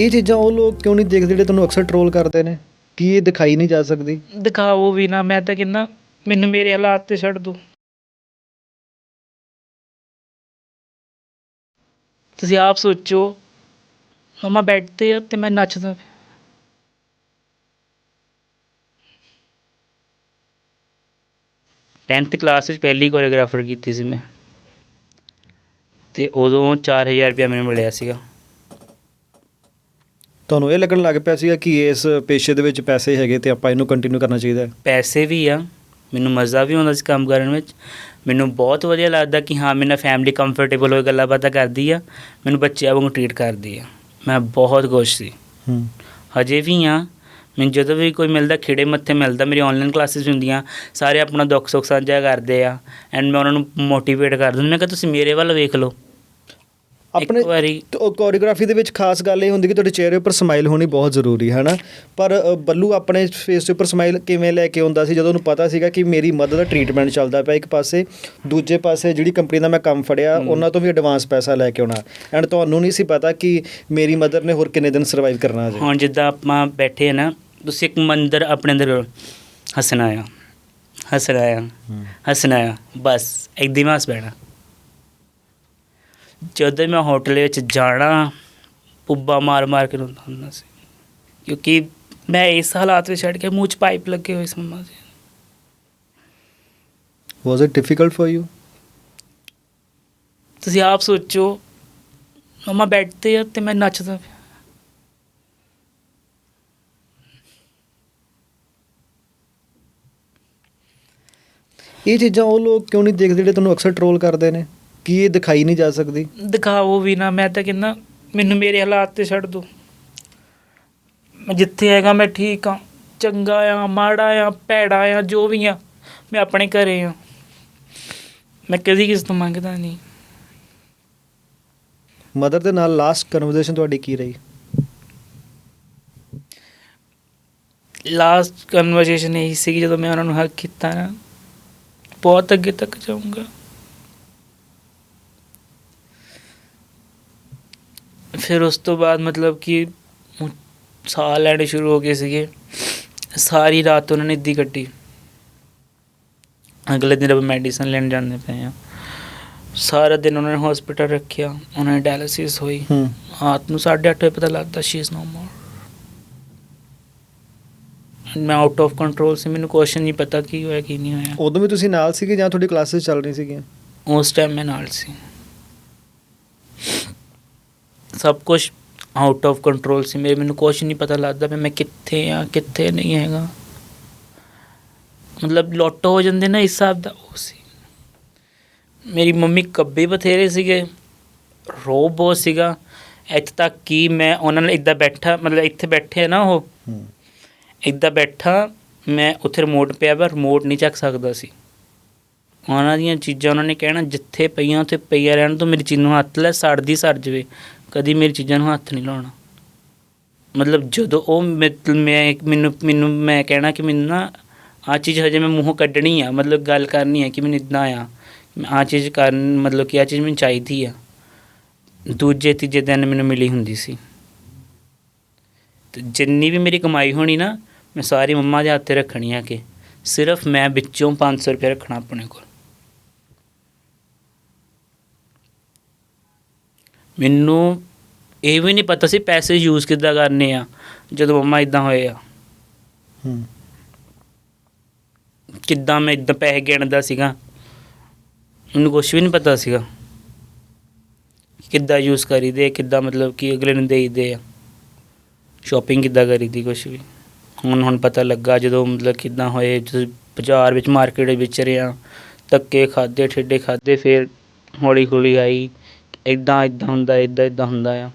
ਇਹ ਚੀਜ਼ਾਂ ਉਹ ਲੋਕ ਕਿਉਂ ਨਹੀਂ ਦੇਖਦੇ ਜਿਹੜੇ ਤੁਹਾਨੂੰ ਅਕਸਰ ਟਰੋਲ ਕਰਦੇ ਨੇ? ਕੀ ਇਹ ਦਿਖਾਈ ਨਹੀਂ ਜਾ ਸਕਦੀ? ਦਿਖਾਓ ਵੀ ਨਾ ਮੈਂ ਤਾਂ ਕਹਿੰਦਾ ਮੈਨੂੰ ਮੇਰੇ ਹਾਲਾਤ ਤੇ ਛੱਡ ਦਿਓ। ਤੁਸੀਂ ਆਪ ਸੋਚੋ ਮਮਾ ਬੈੱਡ ਤੇ ਆ ਤੇ ਮੈਂ ਨੱਚਦਾ ਪਿਆ। ਟੈਂਥ ਕਲਾਸ ਵਿੱਚ ਪਹਿਲੀ ਕੋਰੀਓਗ੍ਰਾਫਰ ਕੀਤੀ ਸੀ ਮੈਂ। ਤੇ ਉਦੋਂ 4000 ਰੁਪਇਆ ਮੈਨੂੰ ਮਿਲਿਆ ਸੀਗਾ। ਤੁਹਾਨੂੰ ਇਹ ਲੱਗਣ ਲੱਗ ਪਿਆ ਸੀਗਾ ਕਿ ਇਸ ਪੇਸ਼ੇ ਦੇ ਵਿੱਚ ਪੈਸੇ ਹੈਗੇ ਤੇ ਆਪਾਂ ਇਹਨੂੰ ਕੰਟੀਨਿਊ ਕਰਨਾ ਚਾਹੀਦਾ ਹੈ? ਪੈਸੇ ਵੀ ਆ ਮੈਨੂੰ ਮਜ਼ਾ ਵੀ ਆਉਂਦਾ ਸੀ ਕੰਮ ਕਰਨ ਵਿੱਚ। ਮੈਨੂੰ ਬਹੁਤ ਵਧੀਆ ਲੱਗਦਾ ਕਿ ਹਾਂ ਮੇਰੇ ਨਾਲ ਫੈਮਿਲੀ ਕੰਫਰਟੇਬਲ ਹੋਏ ਗੱਲਾਂ ਬਾਤਾਂ ਕਰਦੀ ਆ। ਮੈਨੂੰ ਬੱਚਿਆਂ ਵਾਂਗੂ ਟਰੀਟ ਕਰਦੀ ਆ। ਮੈਂ ਬਹੁਤ ਖੁਸ਼ ਸੀ। ਹੂੰ। ਹਜੇ ਵੀ ਆ ਮੈਨੂੰ ਜਦੋਂ ਵੀ ਕੋਈ ਮਿਲਦਾ ਖਿੜੇ ਮੱਥੇ ਮਿਲਦਾ ਮੇਰੀ ਆਨਲਾਈਨ ਕਲਾਸਿਸ ਹੁੰਦੀਆਂ। ਸਾਰੇ ਆਪਣਾ ਦੁੱਖ ਸੁੱਖ ਸਾਂਝਾ ਕਰਦੇ ਆ ਐਂਡ ਮੈਂ ਉਹਨਾਂ ਨੂੰ ਮੋਟੀਵੇਟ ਕਰ ਦਿੰਦਾ ਮੈਂ ਕਿਹਾ ਤੁਸੀਂ ਮੇਰੇ ਵੱਲ ਵੇਖ ਲਓ। ਆਪਣੇ ਇੱਕ ਕੋਰੀਓਗ੍ਰਾਫੀ ਦੇ ਵਿੱਚ ਖਾਸ ਗੱਲ ਇਹ ਹੁੰਦੀ ਕਿ ਤੁਹਾਡੇ ਚਿਹਰੇ ਉੱਪਰ ਸਮਾਈਲ ਹੋਣੀ ਬਹੁਤ ਜ਼ਰੂਰੀ ਹੈ ਨਾ ਪਰ ਬੱਲੂ ਆਪਣੇ ਫੇਸ ਦੇ ਉੱਪਰ ਸਮਾਈਲ ਕਿਵੇਂ ਲੈ ਕੇ ਆਉਂਦਾ ਸੀ? ਜਦੋਂ ਉਹਨੂੰ ਪਤਾ ਸੀਗਾ ਕਿ ਮੇਰੀ ਮਦਰ ਦਾ ਟ੍ਰੀਟਮੈਂਟ ਚੱਲਦਾ ਪਿਆ ਇੱਕ ਪਾਸੇ ਦੂਜੇ ਪਾਸੇ ਜਿਹੜੀ ਕੰਪਨੀ ਦਾ ਮੈਂ ਕੰਮ ਫੜਿਆ ਉਹਨਾਂ ਤੋਂ ਵੀ ਐਡਵਾਂਸ ਪੈਸਾ ਲੈ ਕੇ ਆਉਣਾ। ਐਂਡ ਤੁਹਾਨੂੰ ਨਹੀਂ ਸੀ ਪਤਾ ਕਿ ਮੇਰੀ ਮਦਰ ਨੇ ਹੋਰ ਕਿੰਨੇ ਦਿਨ ਸਰਵਾਈਵ ਕਰਨਾ ਅਜੇ। ਹੁਣ ਜਿੱਦਾਂ ਆਪਾਂ ਬੈਠੇ ਆ ਨਾ ਤੁਸੀਂ ਇੱਕ ਮੰਦਰ ਆਪਣੇ ਅੰਦਰ ਹੱਸਣਾ ਆ। ਹੱਸਣਾ ਆ। ਹੱਸਣਾ ਆ। ਬਸ ਇੱਕਦਮ ਹੱਸ ਪੈਣਾ ਜਦੋਂ ਮੈਂ ਹੋਟਲ ਵਿੱਚ ਜਾਣਾ ਪੁੱਬਾ ਮਾਰ ਮਾਰ ਕੇ ਰੋਂਦਾ ਹੁੰਦਾ ਸੀ। ਕਿਉਂਕਿ ਮੈਂ ਇਸ ਹਾਲਾਤ ਵਿੱਚ ਛੱਡ ਕੇ ਮੂੰਹ 'ਚ ਪਾਈਪ ਲੱਗੇ ਹੋਏ ਸੀ ਮੰਮਾ ਦੇ was it difficult for you ਤੁਸੀਂ ਆਪ ਸੋਚੋ ਮੰਮਾ ਬੈੱਡ ਤੇ ਆ ਤੇ ਮੈਂ ਨੱਚਦਾ ਪਿਆ। ਇਹ ਚੀਜ਼ਾਂ ਉਹ ਲੋਕ ਕਿਉਂ ਨਹੀਂ ਦੇਖਦੇ ਜਿਹੜੇ ਤੁਹਾਨੂੰ ਅਕਸਰ ਟਰੋਲ ਕਰਦੇ ਨੇ? ਕੀ ਇਹ ਦਿਖਾਈ ਨਹੀਂ ਜਾ ਸਕਦੀ? ਦਿਖਾਓ ਵੀ ਨਾ ਮੈਂ ਤਾਂ ਕਹਿੰਦਾ ਮੈਨੂੰ ਮੇਰੇ ਹਾਲਾਤ ਤੇ ਛੱਡ ਦਿਓ ਮੈਂ ਜਿੱਥੇ ਹੈਗਾ ਮੈਂ ਠੀਕ ਆ ਚੰਗਾ ਆ ਮਾੜਾ ਆ ਭੈੜਾ ਆ ਜੋ ਵੀ ਆ ਮੈਂ ਆਪਣੇ ਘਰੇ ਆ ਮੈਂ ਕਦੀ ਕਿਸ ਤੋਂ ਮੰਗਦਾ ਨਹੀਂ। ਮਦਰ ਦੇ ਨਾਲ ਲਾਸਟ ਕਨਵਰਸੇਸ਼ਨ ਤੁਹਾਡੀ ਕੀ ਰਹੀ? ਲਾਸਟ ਕਨਵਰਸੇਸ਼ਨ ਇਹ ਸੀ ਕਿ ਜਦੋਂ ਮੈਂ ਉਹਨਾਂ ਨੂੰ ਹੱਕ ਕੀਤਾ ਨਾ। ਬਹੁਤ ਅੱਗੇ ਤੱਕ ਜਾਊਂਗਾ। ਫਿਰ ਉਸ ਤੋਂ ਬਾਅਦ ਮਤਲਬ ਕਿ ਸਾਹ ਲੈਣੇ ਸ਼ੁਰੂ ਹੋ ਗਏ ਸੀਗੇ ਸਾਰੀ ਰਾਤ ਉਹਨਾਂ ਨੇ ਇੱਦੀ ਕੱਟੀ ਅਗਲੇ ਦਿਨ ਆਪਾਂ ਮੈਡੀਸਨ ਲੈਣ ਜਾਂਦੇ ਪਏ ਆ ਸਾਰਾ ਦਿਨ ਉਹਨਾਂ ਨੇ ਹਸਪੀਟਲ ਰੱਖਿਆ ਉਹਨਾਂ ਨੇ ਡਾਇਲਿਸਿਸ ਹੋਈ ਹੂੰ ਰਾਤ ਨੂੰ 8:30 ਵਜੇ ਪਤਾ ਲੱਗਦਾ ਸ਼ੀ ਇਜ਼ ਨੋ ਮੋਰ ਮੈਂ ਆਊਟ ਆਫ ਕੰਟਰੋਲ ਸੀ ਮੈਨੂੰ ਕੁਐਸਚਨ ਨਹੀਂ ਪਤਾ ਕੀ ਹੋਇਆ ਕੀ ਨਹੀਂ ਹੋਇਆ ਉਦੋਂ ਵੀ ਤੁਸੀਂ ਨਾਲ ਸੀਗੇ ਜਾਂ ਤੁਹਾਡੀ ਕਲਾਸਿਸ ਚੱਲ ਰਹੀ ਸੀਗੀਆਂ ਉਸ ਟਾਈਮ ਮੈਂ ਨਾਲ ਸੀ ਸਭ ਕੁਝ ਆਊਟ ਆਫ ਕੰਟਰੋਲ ਸੀ। ਮੇਰੇ ਮੈਨੂੰ ਕੁਛ ਨਹੀਂ ਪਤਾ ਲੱਗਦਾ ਵੀ ਮੈਂ ਕਿੱਥੇ ਆ ਕਿੱਥੇ ਨਹੀਂ ਹੈਗਾ। ਮਤਲਬ ਲੁੱਟ ਹੋ ਜਾਂਦੇ ਨਾ ਇਸ ਹਿਸਾਬ ਦਾ ਉਹ ਸੀ। ਮੇਰੀ ਮੰਮੀ ਕੱਬੇ ਬਥੇਰੇ ਸੀਗੇ। ਰੋਬ ਬਹੁਤ ਸੀਗਾ। ਇੱਥੇ ਤੱਕ ਕਿ ਮੈਂ ਉਹਨਾਂ ਨਾਲ ਇੱਦਾਂ ਬੈਠਾ ਮਤਲਬ ਇੱਥੇ ਬੈਠੇ ਨਾ ਉਹ। ਇੱਦਾਂ ਬੈਠਾ ਮੈਂ ਉੱਥੇ ਰਿਮੋਟ ਪਿਆ ਵਾ ਰਿਮੋਟ ਨਹੀਂ ਚੱਕ ਸਕਦਾ ਸੀ। ਉਹਨਾਂ ਦੀਆਂ ਚੀਜ਼ਾਂ ਉਹਨਾਂ ਨੇ ਕਹਿਣਾ ਜਿੱਥੇ ਪਈਆਂ ਉੱਥੇ ਪਈਆਂ ਰਹਿਣ ਤੋਂ ਮੇਰੀ ਚੀਜ਼ ਨੂੰ ਹੱਥ ਲੈ ਸੜਦੀ ਸੜ ਜਵੇ। ਕਦੀ ਮੇਰੀ ਚੀਜ਼ਾਂ ਨੂੰ ਹੱਥ ਨਹੀਂ ਲਾਉਣਾ। ਮਤਲਬ ਜਦੋਂ ਉਹ ਮੇ- ਮੈਂ ਮੈਨੂੰ ਮੈਨੂੰ ਮੈਂ ਕਹਿਣਾ ਕਿ ਮੈਨੂੰ ਨਾ ਆ ਚੀਜ਼ ਹਜੇ ਮੈਂ ਮੂੰਹੋਂ ਕੱਢਣੀ ਆ, ਮਤਲਬ ਗੱਲ ਕਰਨੀ ਆ ਕਿ ਮੈਨੂੰ ਇਦਾਂ ਆ ਆ ਚੀਜ਼ ਕਰਨ, ਮਤਲਬ ਕਿ ਆ ਚੀਜ਼ ਮੈਨੂੰ ਚਾਹੀਦੀ ਆ। ਦੂਜੇ, ਤੀਜੇ ਦਿਨ ਮੈਨੂੰ ਮਿਲੀ ਹੁੰਦੀ ਸੀ। ਤੇ ਜਿੰਨੀ ਵੀ ਮੇਰੀ ਕਮਾਈ ਹੋਣੀ ਨਾ, ਮੈਂ ਸਾਰੀ ਮੰਮਾ ਦੇ ਹੱਥ ਰੱਖਣੀ ਆ ਕਿ, ਸਿਰਫ ਮੈਂ ਵਿੱਚੋਂ 500 ਰੁਪਏ ਰੱਖਣਾ ਆਪਣੇ ਕੋਲ। ਮੈਨੂੰ ਇਹ ਵੀ ਨਹੀਂ ਪਤਾ ਸੀ ਪੈਸੇ ਯੂਜ਼ ਕਿੱਦਾਂ ਕਰਨੇ ਆ ਜਦੋਂ ਮੰਮਾ ਇਦਾਂ ਹੋਏ ਆ। ਹੂੰ। ਕਿੱਦਾਂ ਮੈਂ ਇਦਾਂ ਪੈਸੇ ਗਿਣਦਾ ਸੀਗਾ ਮੈਨੂੰ ਕੁਝ ਵੀ ਨਹੀਂ ਪਤਾ ਸੀਗਾ ਕਿੱਦਾਂ ਯੂਜ਼ ਕਰੀਦੇ ਕਿੱਦਾਂ ਮਤਲਬ ਕਿ ਅਗਲੇ ਨੂੰ ਦੇਈਦੇ ਆ। ਸ਼ਾਪਿੰਗ ਕਿੱਦਾਂ ਕਰੀਦੀ ਕੁਝ ਵੀ। ਹੁਣ ਹੁਣ ਪਤਾ ਲੱਗਾ ਜਦੋਂ ਮਤਲਬ ਕਿੱਦਾਂ ਹੋਏ ਬਾਜ਼ਾਰ ਵਿੱਚ ਮਾਰਕੀਟ ਵਿੱਚ ਰਿਆ ਧੱਕੇ ਖਾਦੇ ਠੇਡੇ ਖਾਦੇ ਫਿਰ ਹੌਲੀ ਹੌਲੀ ਆਈ। ਇੱਦਾਂ ਇੱਦਾਂ ਹੁੰਦਾ ਇੱਦਾਂ ਇੱਦਾਂ ਹੁੰਦਾ ਆ।